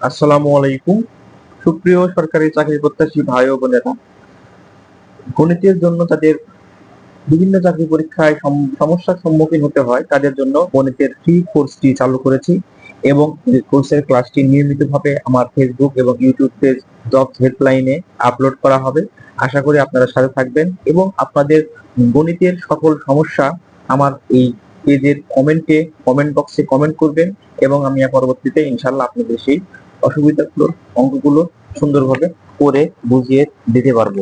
আসসালামু আলাইকুম। সুপ্রিয় সরকারি চাকরি প্রত্যাশী ভাই ও বোনেরা, গণিতের জন্য তাদের বিভিন্ন চাকরি পরীক্ষায় সমস্যার সম্মুখীন হতে হয়। তাদের জন্য গণিতের ফ্রি কোর্সটি চালু করেছি এবং কোর্সের ক্লাসটি নিয়মিতভাবে আমার ফেসবুক এবং ইউটিউব পেজ জব হেল্পলাইনে আপলোড করা হবে। আশা করি আপনারা সাথে থাকবেন এবং আপনাদের গণিতের সকল সমস্যা আমার এই পেজের কমেন্টে কমেন্ট বক্সে কমেন্ট করবেন এবং আমি পরবর্তীতে ইনশাল্লাহ আপনাদের সেই অসুবিধাগুলো অঙ্কগুলো সুন্দরভাবে করে বুঝিয়ে দিতে পারব।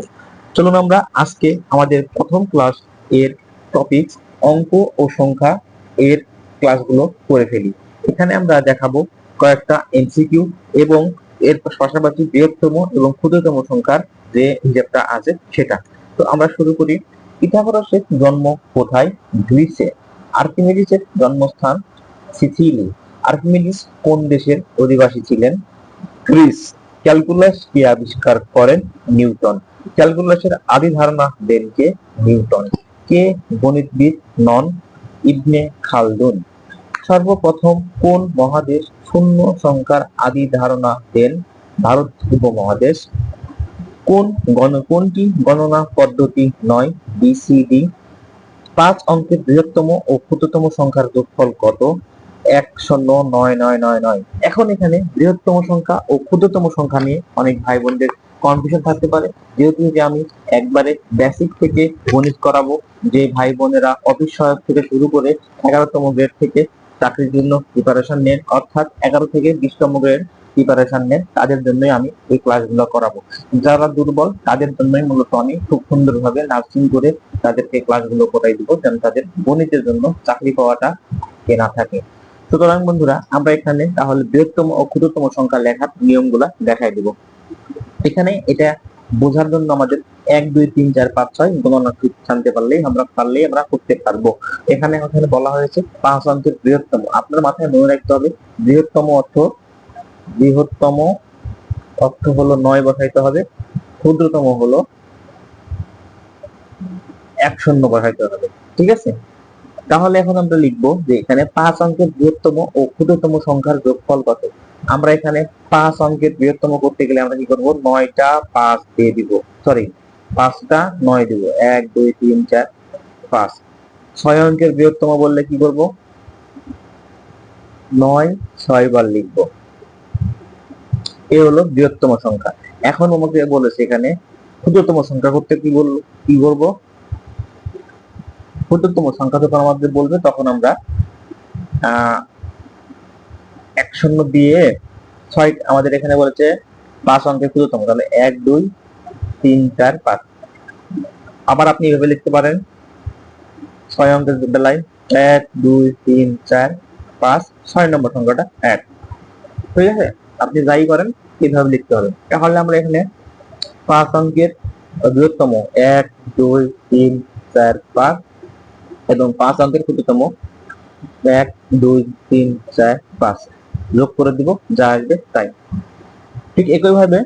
চলুন আমরা আজকে আমাদের প্রথম ক্লাস এর টপিক অঙ্ক ও সংখ্যা এর ক্লাসগুলো করে ফেলি। এখানে আমরা দেখাবো কয়েকটা এমসিকিউ এবং এর পাশাপাশি বৃহত্তম এবং ক্ষুদ্রতম সংখ্যার যে হিসাবটা আছে সেটা। তো আমরা শুরু করি, পিথাগোরাসের জন্ম কোথায়? গ্রিসে। আর্কিমিডিসের জন্মস্থান সিসিলি আর্কিমিডিস কোন দেশের অধিবাসী ছিলেন? গ্রিস। ক্যালকুলাস কে আবিষ্কার করেন? নিউটন। ক্যালকুলাসের আদি ধারণা দেন কে? নিউটন। কে গণিতবিদ নন? ইবনে খালদুন। সর্বপ্রথম কোন মহাদেশ শূন্য সংখ্যার আদি ধারণা দেন? ভারত উপমহাদেশ। কোন গণ, কোনটি গণনা পদ্ধতি নয়? বিসিডি পাঁচ অঙ্কের বৃহত্তম ও ক্ষুদ্রতম সংখ্যার যোগফল কত? এক শূন্য নয় নয় নয় নয়। এখন এখানে বৃহত্তম সংখ্যা ও ক্ষুদ্রতম সংখ্যা নিয়ে অনেক ভাই বোনদের কনফিউশন থাকতে পারে। যেহেতু যে আমি একবারে বেসিক থেকে গণিত করাবো, যে ভাই বোনেরা অফিস সহায়ক থেকে শুরু করে এগারোতম গ্রেড থেকে চাকরির জন্য প্রিপারেশন নেন, অর্থাৎ এগারো থেকে বিশতম গ্রেড প্রিপারেশন নেন, তাদের জন্যই আমি এই ক্লাসগুলো করাবো। যারা দুর্বল, তাদের জন্যই মূলত আমি খুব সুন্দরভাবে নার্সিং করে তাদেরকে ক্লাসগুলো করাই দিব, যেন তাদের গণিতের জন্য চাকরি পাওয়াটা কেনা থাকে। সুতরাং বন্ধুরা, আমরা এখানে তাহলে বৃহত্তম ও ক্ষুদ্রতম সংখ্যা লেখার নিয়মগুলা দেখাই দিব। এখানে এটা বোঝার জন্য আমাদের এক, দুই, তিন, চার, পাঁচ, ছয় গণনা ঠিক জানতে পারলেই আমরা পারলেই আমরা করতে পারব। এখানে এখানে বলা হয়েছে পাঁচ অঙ্কের বৃহত্তম। আপনার মাথায় মনে রাখতে হবে, বৃহত্তম অর্থ বৃহত্তম অর্থ হলো নয় বসাইতে হবে, ক্ষুদ্রতম হলো এক শূন্য বসাইতে হবে। ঠিক আছে? তাহলে এখন আমরা লিখব যে এখানে পাঁচ অঙ্কের বৃহত্তম ও ক্ষুদ্রতম সংখ্যার যোগফল কত? আমরা এখানে পাঁচ অঙ্কের বৃহত্তম করতে গেলে আমরা কি করব? নয়টা পাঁচ দিয়ে দিব। সরি পাঁচটা নয় দিব। এক, দুই, তিন, চার, পাঁচ। ছয় অঙ্কের বৃহত্তম বললে কি করব? নয়, ছয় বার লিখব। এ হলো বৃহত্তম সংখ্যা। এখন আমাকে বলেছে এখানে ক্ষুদ্রতম সংখ্যা করতে কি বলব কি করব ক্ষুদ্রতম সংখ্যা যখন আমাদের বলবে, তখন আমরা এক শূন্য দিয়ে ছয়, আমাদের এখানে বলেছে পাঁচ অঙ্কের ক্ষুদ্রতম, তাহলে এক, দুই, তিন, চার, পাঁচ। আবার আপনি এভাবে লিখতে পারেন, ছয় অঙ্কের বেলায় এক, দুই, তিন, চার, পাঁচ, ছয় নম্বর সংখ্যাটা এক। ঠিক আছে? আপনি যাই করেন এইভাবে লিখতে হবে। তাহলে আমরা এখানে পাঁচ অঙ্কের বৃহত্তম এক, দুই, তিন, চার, পাঁচ এবং পাঁচ অঙ্কের ক্ষুদ্রতম। এক, দুই, তিন, চার, পাঁচ। যোগ করে দিব, যা আসবে তাই। ঠিক একইভাবে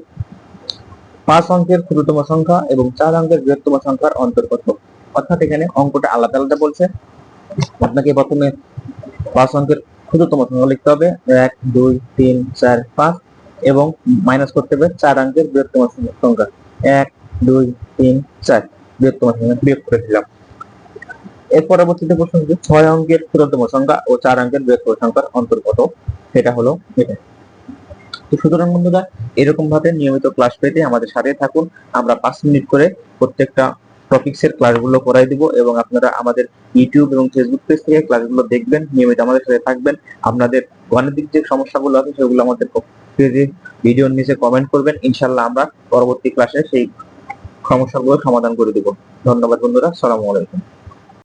পাঁচ অঙ্কের ক্ষুদ্রতম সংখ্যা এবং চার অঙ্কের বৃহত্তম সংখ্যার অন্তর্গত অর্থাৎ এখানে অঙ্কটা আলাদা আলাদা বলছে। আপনাকে প্রথমে পাঁচ অঙ্কের ক্ষুদ্রতম সংখ্যা লিখতে হবে। এক, দুই, তিন, চার, পাঁচ এবং মাইনাস করতে হবে চার অঙ্কের বৃহত্তম সংখ্যা। এক, দুই, তিন, চার। বৃহত্তম সংখ্যা বিয়োগ করে দিলাম। এর পরবর্তীতে প্রশ্ন হচ্ছে ছয় অঙ্কের ক্ষুদ্রতম সংখ্যা ও চার অঙ্কের বৃহত্তম সংখ্যার অন্তর্গত। সেটা হলো এটা। তো সুতরাং বন্ধুরা, এরকম ভাবে নিয়মিত ক্লাস পেতে আমাদের সাথে থাকুন। আমরা পাঁচ মিনিট করে প্রত্যেকটা টপিক্স এর ক্লাসগুলো করাই দিব এবং আপনারা আমাদের ইউটিউব এবং ফেসবুক পেজ থেকে ক্লাসগুলো দেখবেন, নিয়মিত আমাদের সাথে থাকবেন। আপনাদের গাণিতিক যে সমস্যাগুলো আছে, সেগুলো আমাদের পেজে, ভিডিওর নিচে কমেন্ট করবেন। ইনশাল্লাহ আমরা পরবর্তী ক্লাসে সেই সমস্যাগুলো সমাধান করে দিব। ধন্যবাদ বন্ধুরা। সালামু আলাইকুম।